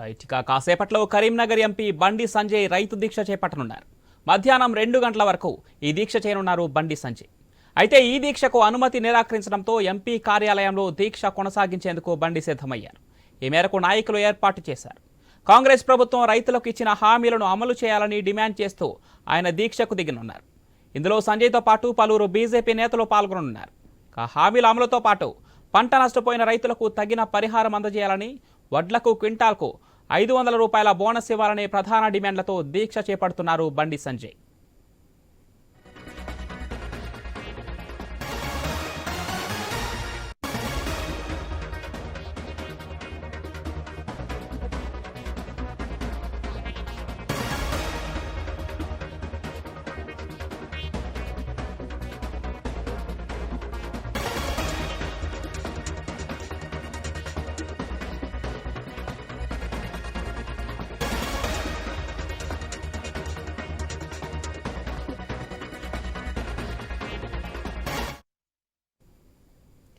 Right ఇక కాసేపట్లో Karimnagar MP Bandi Sanjay రైతు దీక్ష చేపట్టనున్నారు. మధ్యాహ్నం రెండు గంటల వరకు ఈ దీక్ష చేయనున్నారు బండి సంజయ్. అయితే ఈ దీక్షకు అనుమతి నిరాకరించడంతో ఎంపీ కార్యాలయంలో దీక్ష కొనసాగించేందుకు బండి సిద్ధమయ్యారు. ఈ మేరకు నాయకులు ఏర్పాటు చేశారు. కాంగ్రెస్ ప్రభుత్వం రైతులకు ఇచ్చిన హామీలను అమలు చేయాలని డిమాండ్ చేస్తూ ఆయన దీక్షకు దిగనున్నారు. ఇందులో సంజయ్తో పాటు పలువురు బీజేపీ నేతలు పాల్గొనున్నారు హామీల అమలుతో పాటు పంట నష్టపోయిన రైతులకు తగిన పరిహారం అందజేయాలని వడ్లకు క్వింటాల్కు ఐదు వందల రూపాయల బోనస్ ఇవ్వాలనే ప్రధాన డిమాండ్లతో దీక్ష చేపడుతున్నారు బండి సంజయ్.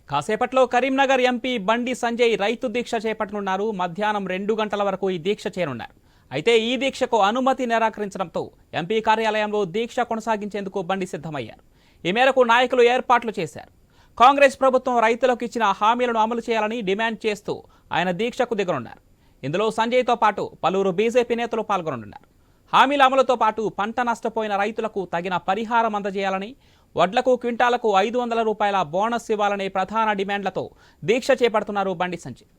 కాసేపట్లో కరీంనగర్ ఎంపీ బండి సంజయ్ రైతు దీక్ష చేపట్టనున్నారు. మధ్యాహ్నం రెండు గంటల వరకు ఈ దీక్ష చేరున్నారు అయితే ఈ దీక్షకు అనుమతి నిరాకరించడంతో ఎంపీ కార్యాలయంలో దీక్ష కొనసాగించేందుకు బండి సిద్ధమయ్యారు. ఈ మేరకు నాయకులు ఏర్పాట్లు చేశారు. కాంగ్రెస్ ప్రభుత్వం రైతులకు ఇచ్చిన హామీలను అమలు చేయాలని డిమాండ్ చేస్తూ ఆయన దీక్షకు దిగనున్నారు. ఇందులో సంజయ్తో పాటు పలువురు బీజేపీ నేతలు పాల్గొనున్నారు హామీల అమలుతో పాటు పంట నష్టపోయిన రైతులకు తగిన పరిహారం అందజేయాలని వడ్లకు క్వింటాలకు ఐదు వందల రూపాయల బోనస్ ఇవ్వాలనే ప్రధాన డిమాండ్లతో దీక్ష చేపడుతున్నారు బండి సంజయ్.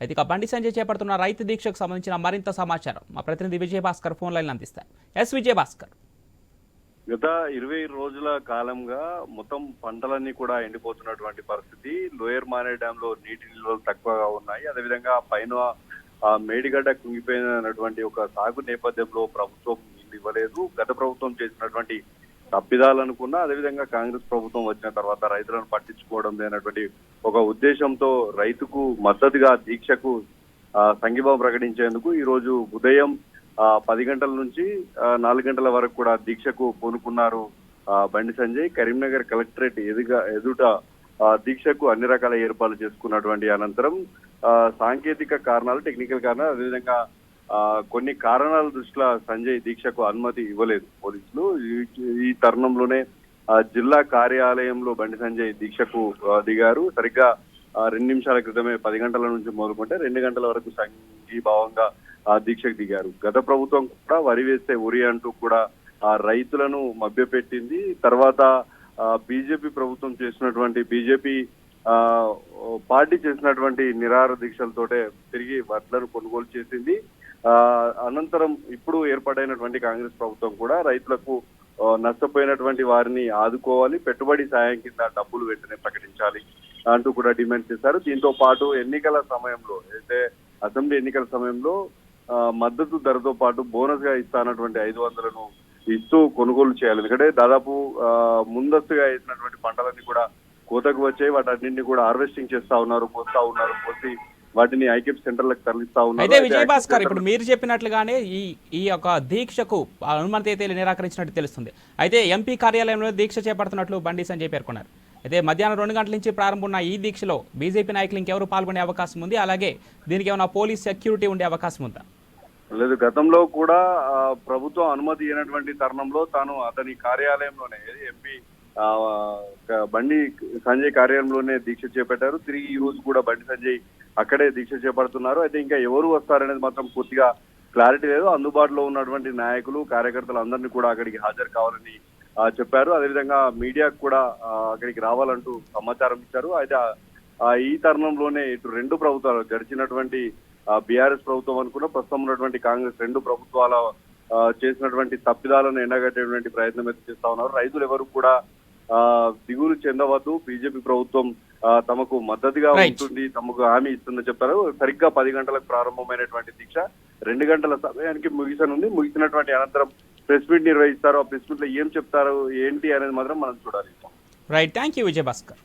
అయితే ఇక బండి సంజయ్ చేపడుతున్న రైతు దీక్షకు సంబంధించిన మరింత సమాచారం మా ప్రతినిధి విజయభాస్కర్ ఫోన్ లైన్ అందిస్తారు. ఎస్ విజయభాస్కర్. గత ఇరవై రోజుల కాలంగా మొత్తం పంటలన్నీ కూడా ఎండిపోతున్నటువంటి పరిస్థితి. లోయర్ మానే డ్యామ్లో నీటి నిల్వలు తక్కువగా ఉన్నాయి. అదేవిధంగా పైన మేడిగడ్డ కుంగిపోయినటువంటి ఒక సాగు నేపథ్యంలో ప్రభుత్వం ఇవ్వలేదు. గత ప్రభుత్వం చేసినటువంటి తప్పిదాలనుకున్నా అదేవిధంగా కాంగ్రెస్ ప్రభుత్వం వచ్చిన తర్వాత రైతులను పట్టించుకోవడం లేనటువంటి ఒక ఉద్దేశంతో రైతుకు మద్దతుగా దీక్షకు ఆ, సంఘీభావం ప్రకటించేందుకు ఈ రోజు ఉదయం ఆ, పది గంటల నుంచి నాలుగు గంటల వరకు కూడా దీక్షకు పూనుకున్నారు బండి సంజయ్. కరీంనగర్ కలెక్టరేట్ ఎదుగా ఎదుట దీక్షకు అన్ని రకాల ఏర్పాట్లు చేసుకున్నటువంటి అనంతరం ఆ, సాంకేతిక కారణాలు టెక్నికల్ కారణాలు అదేవిధంగా కొన్ని కారణాల దృష్ట్యా సంజయ్ దీక్షకు అనుమతి ఇవ్వలేదు పోలీసులు. ఈ- తరుణంలోనే ఆ, జిల్లా కార్యాలయంలో బండి సంజయ్ దీక్షకు దిగారు. సరిగ్గా రెండు నిమిషాల క్రితమే పది గంటల నుంచి మొదలుకుంటే రెండు గంటల వరకు సంఘీభావంగా ఆ దీక్షకు దిగారు. గత ప్రభుత్వం కూడా వరి వేస్తే ఉరి అంటూ కూడా ఆ రైతులను మభ్యపెట్టింది. తర్వాత బీజేపీ ప్రభుత్వం చేసినటువంటి బీజేపీ పార్టీ చేసినటువంటి నిరాహార దీక్షలతోటే తిరిగి వడ్లను కొనుగోలు చేసింది. అనంతరం ఇప్పుడు ఏర్పాటైనటువంటి కాంగ్రెస్ ప్రభుత్వం కూడా రైతులకు నష్టపోయినటువంటి వారిని ఆదుకోవాలి పెట్టుబడి సాయం కింద డబ్బులు వెంటనే ప్రకటించాలి అంటూ కూడా డిమాండ్ చేశారు. దీంతో పాటు ఎన్నికల సమయంలో అయితే అసెంబ్లీ ఎన్నికల సమయంలో ఆ, మద్దతు ధరతో పాటు బోనస్గా ఇస్తానటువంటి ఐదు వందలను ఇస్తూ కొనుగోలు చేయాలి. ఎందుకంటే దాదాపు ఆ, ముందస్తుగా వేసినటువంటి పంటలన్నీ కూడా కోతకు వచ్చాయి. వాటన్నింటినీ కూడా హార్వెస్టింగ్ చేస్తా ఉన్నారు పోస్తా ఉన్నారు పోసి వాటిని ఐకెప్ సెంటర్లకు తరలిస్తా ఉన్నారు. అయితే విజయభాస్కర్ ఐక్యప్ ఇప్పుడు మీరు చెప్పినట్లుగానే ఈ ఈ యొక్క దీక్షకు అనుమతి అయితే నిరాకరించినట్టు తెలుస్తుంది. అయితే ఎంపీ కార్యాలయంలో దీక్ష చేపడుతున్నట్లు బండి సంజయ్ పేర్కొన్నారు. అయితే మధ్యాహ్నం రెండు గంటల నుంచి ప్రారంభమైన ఈ దీక్షలో బీజేపీ నాయకులు ఇంకెవరు పాల్గొనే అవకాశం ఉంది? అలాగే దీనికి ఏమైనా పోలీస్ సెక్యూరిటీ ఉండే అవకాశం ఉందా? లేదు గతంలో కూడా ప్రభుత్వం అనుమతి ఇవ్వనటువంటి తరుణంలో తాను అతని కార్యాలయంలోనే ఎంపీ బండి సంజయ్ కార్యాలయంలోనే దీక్ష చేపట్టారు. తిరిగి ఈ రోజు కూడా బండి సంజయ్ అక్కడే దీక్ష చేపడుతున్నారు. అయితే ఇంకా ఎవరు వస్తారనేది మాత్రం పూర్తిగా క్లారిటీ లేదు. అందుబాటులో ఉన్నటువంటి నాయకులు కార్యకర్తలు అందరినీ కూడా అక్కడికి హాజరు కావాలని చెప్పారు. అదేవిధంగా మీడియాకు కూడా అక్కడికి రావాలంటూ సమాచారం ఇచ్చారు. అయితే ఈ తరుణంలోనే ఇటు రెండు ప్రభుత్వాలు గడిచినటువంటి బీఆర్ఎస్ ప్రభుత్వం అనుకున్న ప్రస్తుతం ఉన్నటువంటి కాంగ్రెస్ రెండు ప్రభుత్వాల చేసినటువంటి తప్పిదాలను ఎండగట్టేటువంటి ప్రయత్నం అయితే చేస్తా ఉన్నారు. రైతులు ఎవరు కూడా ఆ, దిగులు చెందవద్దు. బీజేపీ ప్రభుత్వం తమకు మద్దతుగా. ఉంటుంది తమకు హామీ ఇస్తుందని చెప్పారు. సరిగ్గా పది గంటలకు ప్రారంభమైనటువంటి దీక్ష రెండు గంటల సమయానికి ముగిసనుంది. ముగిసినటువంటి అనంతరం ప్రెస్ మీట్ నిర్వహిస్తారు ఆ ప్రెస్ మీట్లో ఏం చెప్తారు ఏంటి అనేది మాత్రం మనం చూడాలి. Right thank you Vijayabhaskar